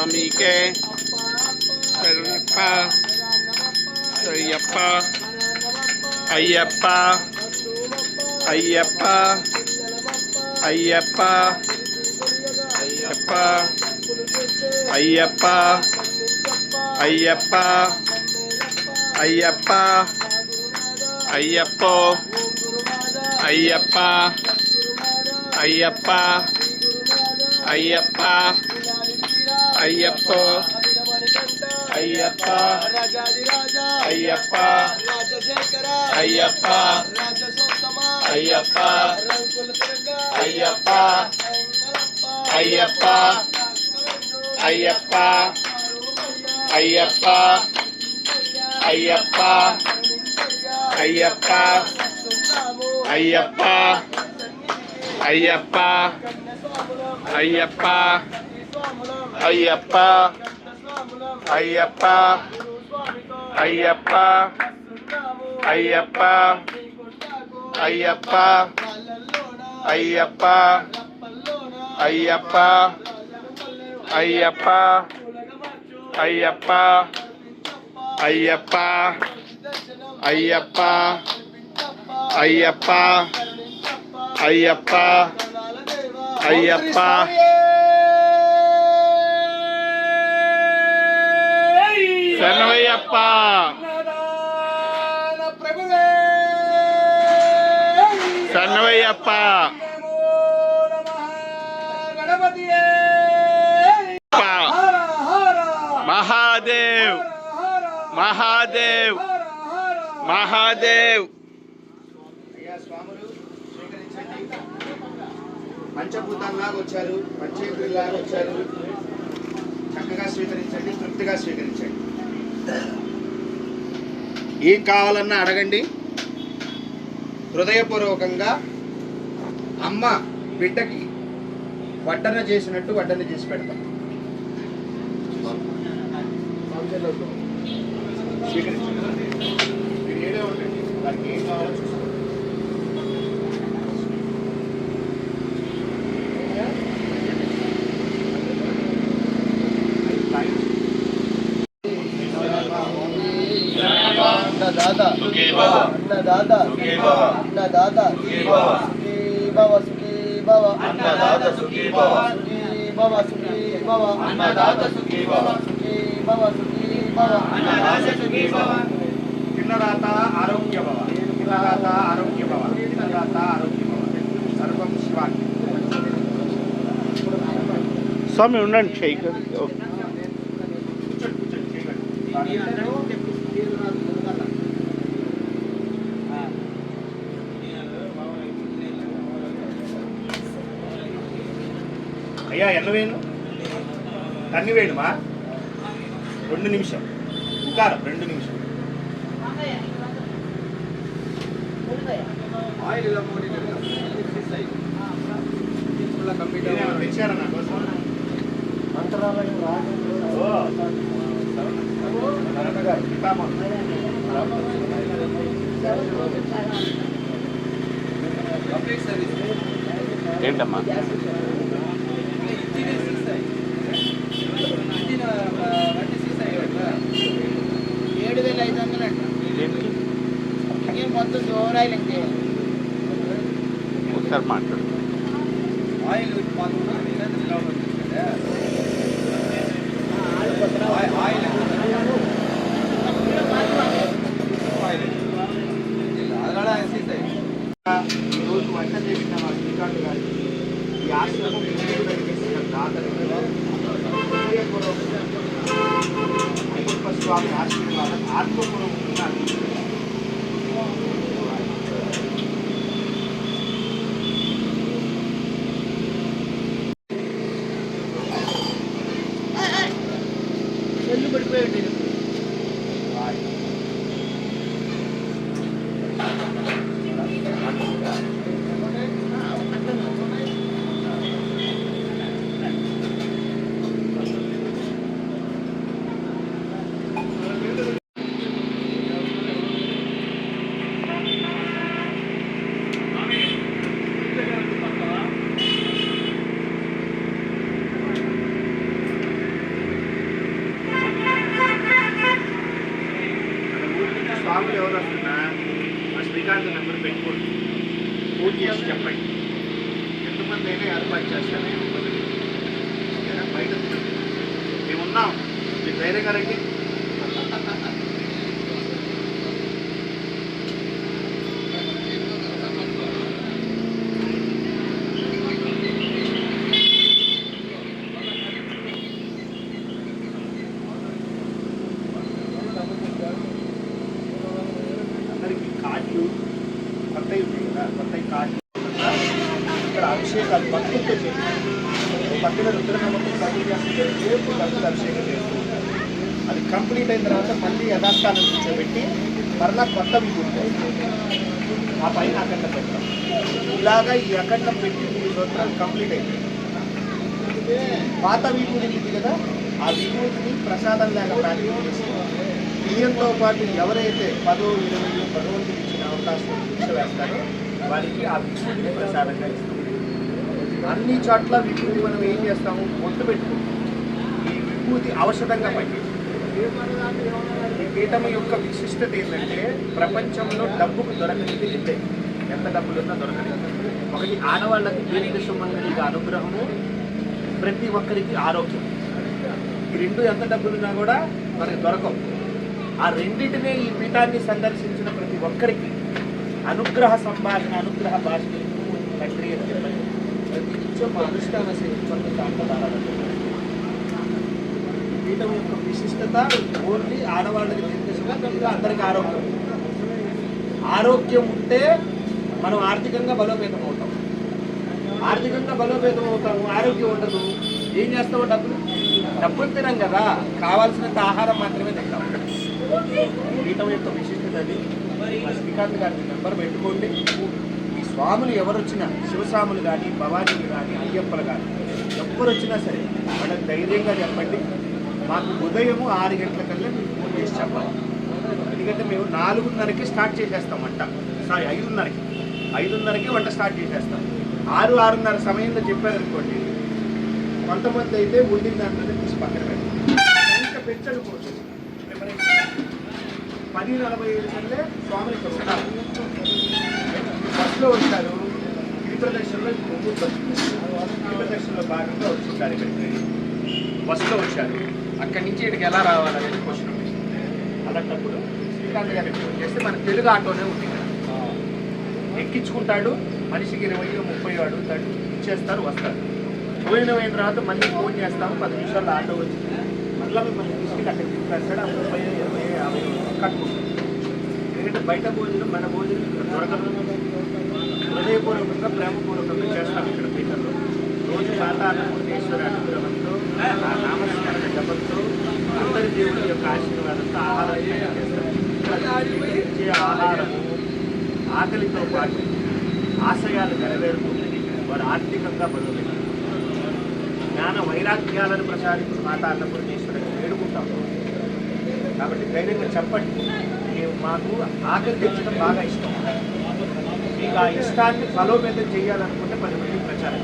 சாமிக்கே சரியப்பா சரியப்பா ஐயப்பா ஐயப்பா ஐயப்பா ஐயப்பா ஐயப்பா ஐயப்பா ஐயப்பா ஐயப்போ ஐயப்பா ஐயப்பா ஐயப்பா అయ్యప్ప అయ్యప్ప రాజాదిరాజా అయ్యప్ప రాజశేఖర అయ్యప్ప రాజసోత్తమ అయ్యప్ప రంగుల తిరగ అయ్యప్ప అయ్యప్ప అయ్యప్ప అయ్యప్ప అయ్యప్ప అయ్యప్ప అయ్యప్ప అయ్యప్ప అయ్యప్ప ಅಯ್ಯಪ್ಪ ಅಯ್ಯಪ್ಪ ಅಯ್ಯಪ್ಪ ಅಯ್ಯಪ್ಪ ಅಯ್ಯಪ್ಪ ಅಯ್ಯಪ್ಪ ಅಯ್ಯಪ್ಪ ಅಯ್ಯಪ್ಪ ಅಯ್ಯಪ್ಪ ಅಯ್ಯಪ್ಪ ಅಯ್ಯಪ್ಪ ಅಯ್ಯಪ್ಪ ಅಯ್ಯಪ್ಪ ಅಯ್ಯಪ್ಪ శరణయ్యప్ప శరణయ్యప్ప మహాదేవ్. మహాదేవ్. మహాదేవ్. పంచభూతాల్లాగా వచ్చారు పంచేంద్రులాగా వచ్చారు. చక్కగా స్వీకరించండి తృప్తిగా స్వీకరించండి. ఏం కావాలన్నా అడగండి. హృదయపూర్వకంగా అమ్మ బిడ్డకి వడ్డన చేసినట్టు వడ్డన చేసి పెడతాం. స్వీకరించండి. మీరు ఉండండి దానికి ఏం కావాలో बाबा अन्ना दादा सुखी बाबा अन्ना दादा सुखी बाबा सुखी बाबा सुखी बाबा अन्ना दादा सुखी बाबा सुखी बाबा सुखी बाबा अन्ना दादा सुखी बाबा सुखी बाबा सुखी बाबा अन्ना दादा सुखी बाबा किन्नरात आरोग्य बाबा किन्नरात స్వామి ఉండండి షేక్ ఓకే అయ్యా ఎన్న వేణు? తన్ని వేణుమా? రెండు నిమిషం. ఉకారం రెండు నిమిషం. తెచ్చారా నా కోసం? మంత్రాలయం. పితామహ. ఏంటమ్మా? ಮಾತಾಡ್ತೀನಿ ಆಯಿಲ್ ఈరోజు వంట చేసిన మా శ్రీకాంత్ గారికి ఈ ఆశ్రమం కలిగేసిన దాతలకు అయ్యప్ప స్వామి ఆశీర్వాదం ఆత్మపురం പിടിപ്പ് വേണ്ടി വരും పెట్టుకోండి పూజ చేసి చెప్పండి ఎంతమంది అయినా ఏర్పాటు చేస్తానే ఉంటుంది బయట మేమున్నాం మీ ధైర్యగారండి Thank you. కొత్తవి ఉన్నాయి కదా కొత్తవి కార్డులు ఇక్కడ అభిషేకాలు భక్తులతో చేయాలి పక్కన రుద్రనమ్మకం సర్వీస్ చేస్తుంటే రేపు భక్తులు అభిషేకం చేస్తూ ఉంటారు అది కంప్లీట్ అయిన తర్వాత మళ్ళీ యథాస్థానం కూర్చోబెట్టి మరలా కొత్త విభూతి ఆ పైన అఖండ పెడతాం ఇలాగా ఈ అఖండం పెట్టి మూడు సంవత్సరాలు కంప్లీట్ అయిపోయింది పాత విభూతి ఉంది కదా ఆ విభూతిని ప్రసాదం లాగా ప్యాకింగ్ బియ్యంతో పాటు ఎవరైతే పదో ఇరవై భగవంతుడు ఇచ్చిన అవకాశం దీక్ష వారికి ఆ విభూతిని ప్రసాదంగా ఇస్తాం అన్ని చోట్ల విభూతి మనం ఏం చేస్తాము? ఒట్టు పెట్టుకుంటాం. ఈ విభూతి ఔషధంగా పనిచేస్తుంది. ఈ పీఠం యొక్క విశిష్టత ఏంటంటే ప్రపంచంలో డబ్బుకు దొరకనిది ఇదే. ఎంత డబ్బులున్నా దొరకలేదు ఒకటి ఆడవాళ్ళకి దీర్ఘ సుమంగళిగా అనుగ్రహము ప్రతి ఒక్కరికి ఆరోగ్యం. ఈ రెండు ఎంత డబ్బులున్నా కూడా మనకి దొరకవు. ఆ రెండింటినే ఈ పీఠాన్ని సందర్శించిన ప్రతి ఒక్కరికి అనుగ్రహ సంభాషణ అనుగ్రహ భాష తండ్రి అని చెప్పండి. ప్రతి నిత్యం మా అనుష్ఠాన పీఠం యొక్క విశిష్టత ఓన్లీ ఆడవాళ్ళకి నిర్దేశంగా అందరికీ ఆరోగ్యం. ఆరోగ్యం ఉంటే మనం ఆర్థికంగా బలోపేతం అవుతాం. ఆర్థికంగా బలోపేతం అవుతాము ఆరోగ్యం ఉండదు. ఏం చేస్తాము డబ్బులు? డబ్బులు తినం కదా. కావాల్సినంత ఆహారం మాత్రమే తింటాం. పీఠం యొక్క విశిష్టత అది. మా శ్రీకాంత్ గారి నెంబర్ పెట్టుకోండి. ఈ స్వాములు ఎవరు వచ్చినా శివస్వాములు కానీ భవానీలు కానీ అయ్యప్పలు కానీ ఎవ్వరు వచ్చినా సరే వాళ్ళకి ధైర్యంగా చెప్పండి. మాకు ఉదయము ఆరు గంటల కల్లా మీకు ఫోన్ చేసి చెప్పాలి. ఎందుకంటే మేము నాలుగున్నరకి స్టార్ట్ చేసేస్తాం వంట. సారీ ఐదున్నరకి. ఐదున్నరకి వంట స్టార్ట్ చేసేస్తాం. ఆరు ఆరున్నర సమయంలో చెప్పారనుకోండి కొంతమంది అయితే ఉండిన దాంట్లోనే తీసి పక్కన పెడతాం ఇంకా పెంచకపోతుంది పది నలభై ఐదు కంటే స్వామి ఇక్కడ ఉంటారు బస్సులో వచ్చారు గిరి ప్రదక్షిణలో ముందు గిరి భాగంగా వచ్చుంటారు ఇక్కడికి బస్సులో వచ్చారు. అక్కడి నుంచి ఇక్కడికి ఎలా రావాలనేది క్వశ్చన్ ఉంది. అలాంటప్పుడు శ్రీకాంత్ గారికి ఫోన్ చేస్తే మన తెలుగు ఆటోనే ఉంది ఎక్కించుకుంటాడు మనిషికి ఇరవై ముప్పై అడుగుతాడు. ఇచ్చేస్తారు వస్తారు. పోయిన అయిన తర్వాత మళ్ళీ ఫోన్ చేస్తాము పది నిమిషాలు ఆటో వచ్చింది. మళ్ళీ మిమ్మల్ని తీసుకెళ్ళి అక్కడ తీసుకెళ్తాడు ఆ ముప్పై కట్టుకుంటాం. ఎందుకంటే బయట భోజనం మన భోజనం దొరకదు. హృదయపూర్వకంగా ప్రేమపూర్వకంగా చేస్తాం ఇక్కడ పీఠంలో. రోజు మాతాన్నపూర్ణేశ్వర అనుగ్రహంతో ఆ నామస్మరణ జపంతో అందరి దేవుడి యొక్క ఆశీర్వాదంతో ఆహారం చేస్తాం. ఆహారము ఆకలితో పాటు ఆశయాలు నెరవేరుతుంది వారు ఆర్థికంగా బదులు జ్ఞాన వైరాగ్యాలను ప్రసాదించిన మాతా అన్నపూర్ణేశ్వరుని కాబట్టి ధైర్యంగా చెప్పండి. మేము మాకు ఆకలి తెచ్చడం బాగా ఇష్టం. మీకు ఆ ఇష్టాన్ని బలోపేతం చేయాలనుకుంటే పది మంది ప్రచారం.